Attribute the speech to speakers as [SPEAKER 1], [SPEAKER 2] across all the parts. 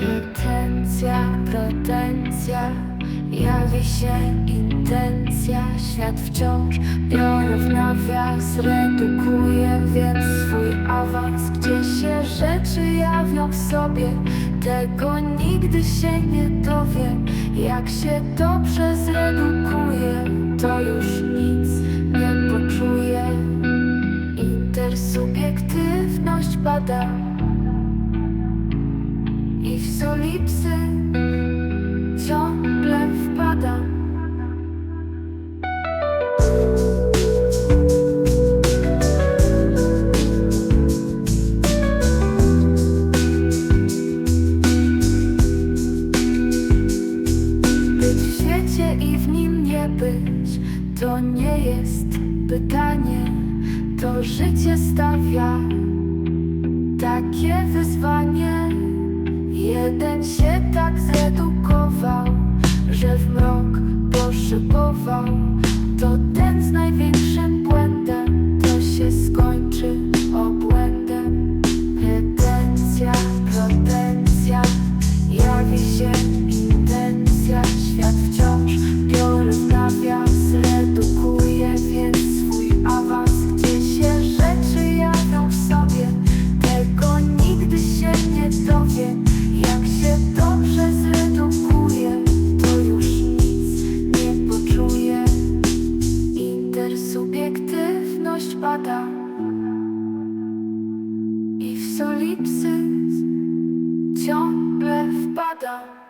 [SPEAKER 1] Intencja, pretensja, jawi się intencja. Świat wciąż biorę w nawias, redukuje więc swój awans. Gdzie się rzeczy jawią w sobie, tego nigdy się nie dowiem. Jak się dobrze zredukuje, to już I w solipsy ciągle wpadam. Być w świecie i w nim nie być, to nie jest pytanie, to życie stawia takie wyzwanie. Jeden się tak zredukował, że w mrok poszybował. I w solipsy ciągle wpadam.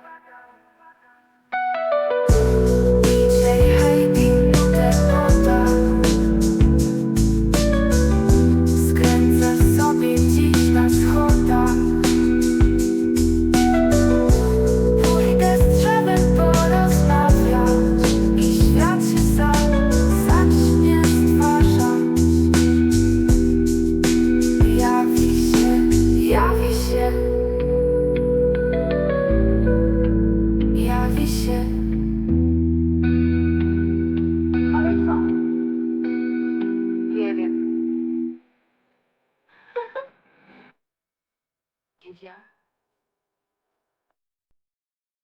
[SPEAKER 1] Wiem. Gdzie?